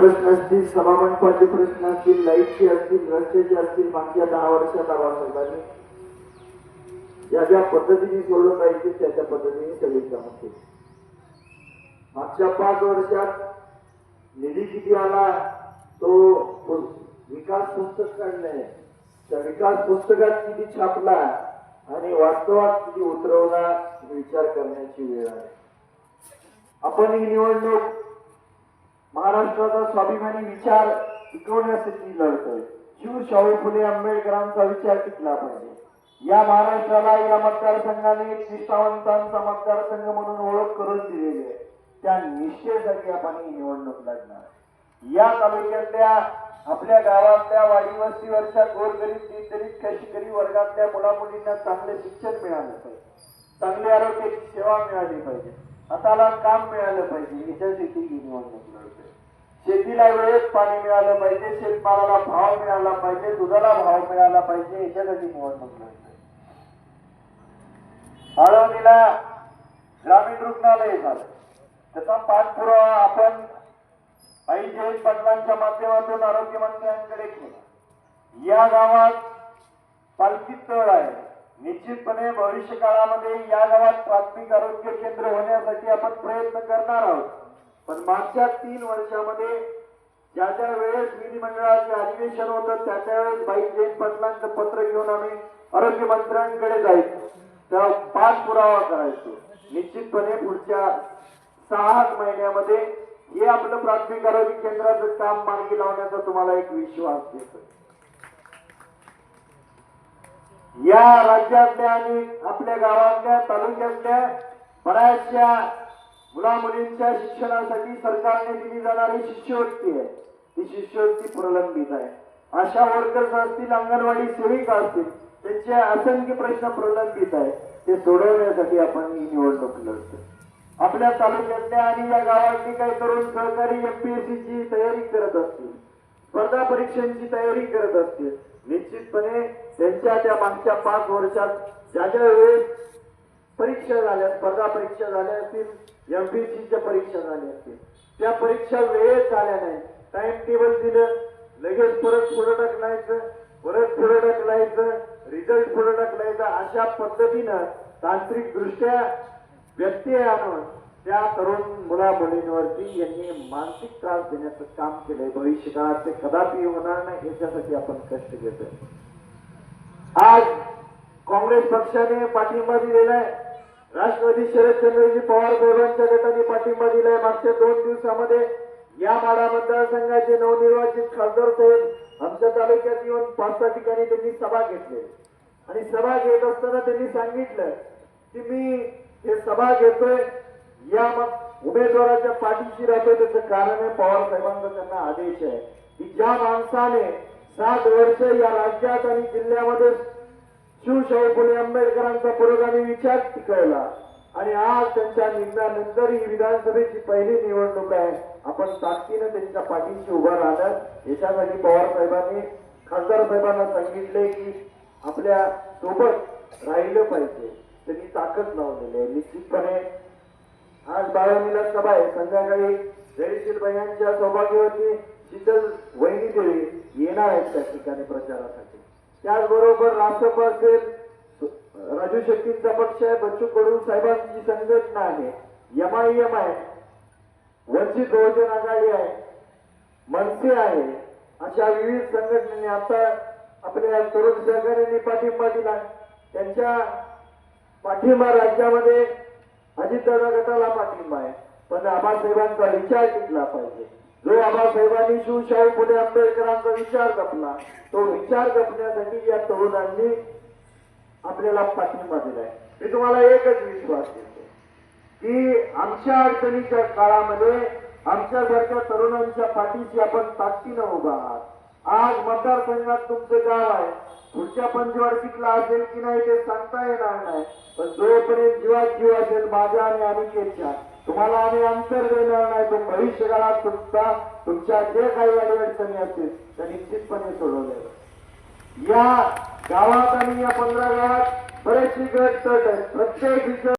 प्रश्न असतील सभामंडपाचे प्रश्न असतील लाईटचे असतील रस्त्याचे असतील मागच्या दहा वर्षात आवासाहेबांनी ज्या ज्या पद्धतीने सोडलं पाहिजे त्या त्या पद्धतीने सगळी कामं केली. मागच्या पाच वर्षात निधी किती आला? तो विकास पुस्तक काढलंय. त्या विकास पुस्तकात किती छापला? आणि वास्तवात किती उतरवला? विचार करण्याची वेळ आहे. आपण ही निवडणूक महाराष्ट्राचा स्वाभिमानी विचार टिकवण्यासाठी लढतोय. शिव शाहू फुले आंबेडकरांचा विचार टिकला पाहिजे. या महाराष्ट्राला या मतदारसंघाने निष्ठावंतांचा मतदारसंघ म्हणून ओळख करून दिलेली आहे. त्या निश्चयासाठी आपण ही निवडणूक लढणार. या तालुक्यातल्या आपल्या गावातल्या वाडी वस्तीवरच्या गोरगरीब दीनदलित कष्टकरी वर्गातल्या मुला मुलींना चांगले शिक्षण मिळाले पाहिजे. चांगले आरोग्याची सेवा मिळाली पाहिजे. हाताला काम मिळालं पाहिजे याच्यासाठी ही निवडणूक लढतोय शेतीला वेळेत पाणी मिळालं पाहिजे शेतमालाला भाव मिळाला पाहिजे दुधाला भाव मिळाला पाहिजे याच्यासाठी निवडणूक लढतोय आळवणीला ग्रामीण रुग्णालय झालं. त्याचा पाठपुरावा आपण आई जयंत पाटलांच्या माध्यमातून आरोग्यमंत्र्यांकडे केला. या गावात पालखी तळ आहे. निश्चितपणे भविष्य काळामध्ये या गावात प्राथमिक आरोग्य केंद्र होण्यासाठी आपण प्रयत्न करणार आहोत. पण मागच्या तीन वर्षामध्ये ज्या ज्या वेळेस विधिमंडळाचे अधिवेशन होतं त्या त्या वेळेस बाई जैन पाटलांचं पत्र घेऊन आम्ही आरोग्य मंत्र्यांकडे जायचो. त्या पाठपुरावा करायचो. निश्चितपणे पुढच्या सहा महिन्यामध्ये हे आपलं प्राथमिक आरोग्य केंद्राचं काम मार्गी लावण्याचा तुम्हाला एक विश्वास देतो या राज्यातल्या आणि आपल्या गावातल्या तालुक्यातल्या बऱ्याचशा मुला मुलींच्या शिक्षणासाठी सरकारने दिली जाणारी शिष्यवृत्ती आहे. ती शिष्यवृत्ती प्रलंबित आहे. आशा वर्कर्स असतील अंगणवाडी सेविका असतील त्यांचे असंख्य प्रश्न प्रलंबित आहे ते सोडवण्यासाठी आपण ही निवडणूक लढतो. आपल्या तालुक्यातल्या आणि या गावातली काही तरुण सहकारी एमपीएससीची तयारी करत असतील स्पर्धा परीक्षांची तयारी करत असतील. निश्चितपणे त्यांच्या त्या मागच्या पाच वर्षात ज्या ज्या वेळेस परीक्षा झाल्या स्पर्धा परीक्षा झाल्या असतील एमपीएससीच्या परीक्षा झाल्या असतील त्या परीक्षा वेळेत झाल्या नाही. टाइम टेबल दिलं लगेच परत पुढे ढकलायचं परत पुढे ढकलायचं रिझल्ट पुढे ढकलायचा अशा पद्धतीनं तांत्रिक दृष्ट्या व्यत्यय आणून त्या तरुण मुला मुलींवरती यांनी मानसिक त्रास देण्याचं काम केलंय. भविष्य काळात ते कदापि होणार नाही याच्यासाठी आपण कष्ट घेतोय. आज काँग्रेस पक्षाने पाठिंबा दिलेला आहे. राष्ट्रवादी शरदचंद्रजी पवार साहेबांच्या गटाने पाठिंबा दिलाय मागच्या दोन दिवसामध्ये. या माडा मतदारसंघाचे नवनिर्वाचित खासदार साहेब आमच्या तालुक्यात येऊन पाच सहा ठिकाणी त्यांनी सभा घेतली. आणि सभा घेत असताना त्यांनी सांगितलं की मी हे सभा घेतोय. या मग उमेदवाराच्या पाठीशी राहतोय त्याचं कारण आहे पवार साहेबांचा त्यांना आदेश आहे की ज्या माणसाने सात वर्ष या राज्यात आणि जिल्ह्यामध्ये शिवशाही फुले आंबेडकरांचा पुरोगामी विचार टिकवला आणि आज त्यांच्या निर्णयानंतर ही विधानसभेची पहिली निवडणूक आहे. आपण ताकदीनं त्यांच्या पाठीशी उभं राहणार. याच्यासाठी पवार साहेबांनी खासदार साहेबांना सांगितले की आपल्यासोबत राहिलं पाहिजे. त्यांनी ताकद लावलेली आहे. निश्चितपणे आज सभा आहे. संध्याकाळी जयशील यांच्या सौभाग्यवती शीतल वहिनी देवी येणार आहेत त्या ठिकाणी प्रचारासाठी. त्याचबरोबर राष्ट्रप असेल राजू शेट्टींचा पक्ष आहे बच्चू कडू साहेबांची संघटना आहे एम आहे वंचित बहुजन आघाडी आहे मनसे आहे अशा विविध संघटनेने आता आपल्या तरुण सहकार्याने पाठिंबा दिला. त्यांच्या पाठिंबा राज्यामध्ये अजितदादा गटाला पाठिंबा आहे. पण आबासाहेबांचा विचार टिकला पाहिजे. जो आबासाहेबांनी शिवशाहू फुले आंबेडकरांचा विचार जपला तो विचार जपण्यासाठी या तरुणांनी आपल्याला पाठिंबा दिलाय. मी तुम्हाला एकच विश्वास देतो की आमच्या अडचणीच्या काळामध्ये आमच्यासारख्या तरुणांच्या पाठीशी आपण ताकदीनं उभा आहात. आज मतदारसंघात तुमचं गाव आहे. पुढच्या पंचवार्षिकला असेल की नाही ते सांगता येणार नाही. पण जोपर्यंत जीवात जीव असेल माझ्या आणि अनिकेतच्या तुम्हाला आम्ही अंतर देणार नाही. तो भविष्य काळात तुमचा तुमच्या जे काही अडचणी असतील त्या निश्चितपणे सोडवल्या या गावात आणि या पंधरा गावात बरेचशी गट तट आहेत. प्रत्येक